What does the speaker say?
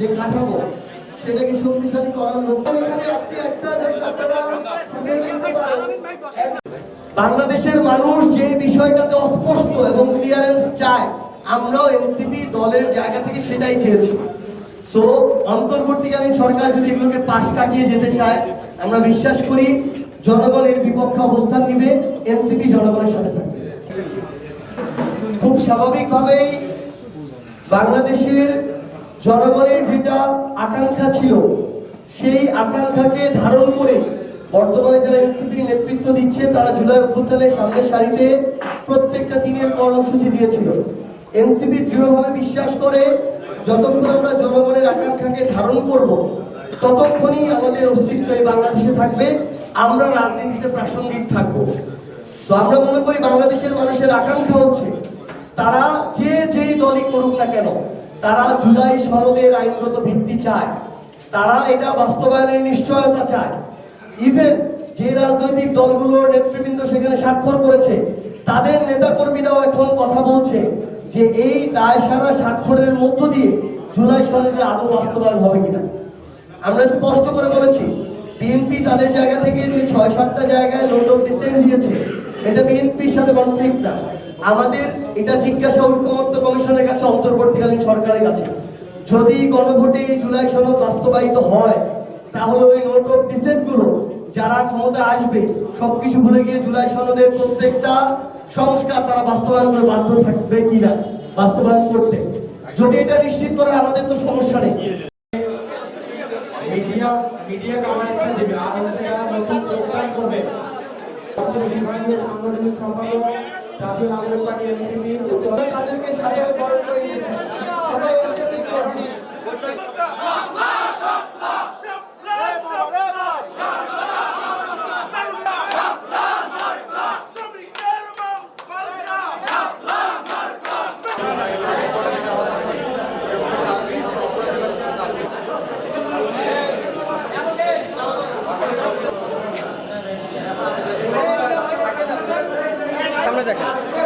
যে কাঠামো, সেটাকে শক্তিশালী করার লক্ষ্য এখানে আজকে একটা। বাংলাদেশের মানুষ যে বিষয়টাতে অস্পষ্ট এবং ক্লিয়ারেন্স চায়, আমরাও এনসিপি দলের জায়গা থেকে সেটাই চেয়েছি সো অন্তর্বর্তীকালীন সরকার যদি এগুলোকে পাশ কাটিয়ে যেতে চায়, আমরা বিশ্বাস করি জনগণ এর বিপক্ষে অবস্থান নিবে, এনসিপি জনগণের সাথে থাকবে খুব স্বাভাবিকভাবেই বাংলাদেশের জনগণের যেটা আকাঙ্ক্ষা ছিল, সেই আকাঙ্ক্ষাকে ধারণ করে বর্তমানে যারা এনসিপি নেতৃত্ব দিচ্ছে, তারা জুলাই অভ্যুত্থানের সামনের সারিতে প্রত্যেকটা দিনের কর্মসূচি দিয়েছিল। এনসিপি দৃঢ়ভাবে বিশ্বাস করে, যতক্ষণ আমরা জনগণের আকাঙ্ক্ষাকে ধারণ করব, ততক্ষণই আমাদের অস্তিত্ব এই বাংলাদেশে থাকবে, আমরা রাজনীতিতে প্রাসঙ্গিক থাকব। তো আমরা মনে করি বাংলাদেশের মানুষের আকাঙ্ক্ষা হচ্ছে, তারা যে যেই দলই করুক না কেন তারা জুলাই সনদের আইনগত ভিত্তি চায়। তারা এটা বাস্তবায়নের নিশ্চয়তা চায়। ইভেন যে রাজনৈতিক দলগুলোর নেতৃবৃন্দ সেখানে স্বাক্ষর করেছে, তাদের নেতা কর্মীরাও এখন কথা বলছে যে এই দায় সারা স্বাক্ষরের মধ্য দিয়ে জুলাই সনদের আদৌ বাস্তবায়ন হবে কিনা। আমরা স্পষ্ট করে বলেছি, বিএনপি তাদের জায়গা থেকে ছয় সাতটা জায়গায় নোট অফ ডিসেন্ট দিয়েছে এটা বিএনপির সাথে কনফ্লিক্ট না। আমাদের এটা জিজ্ঞাসা ঐক্যমত্য কমিশনের কাছে অন্তর্বর্তীকালীন সরকারের কাছে। যদি গণভোটে জুলাই সনদ বাস্তবায়িত হয়, তাহলে ওই নোট অফগুলো যারা ক্ষমতা আসবে, সবকিছু ভুলে গিয়ে জুলাই সনদের প্রত্যেকটা সংস্কার তারা বাস্তবায়ন করে বাধ্য থাকবে কিনা? বাস্তবায়ন করতে। যদি এটা নিশ্চিত করে, আমাদের তো সমস্যা নেই। মিডিয়া মিডিয়া যারা নতুন করবে সাংগঠনিক সম্পাদক জাতীয় নাগরিক পার্টি এনসিপি তাদেরকে সাথে বরণ করে দেখেন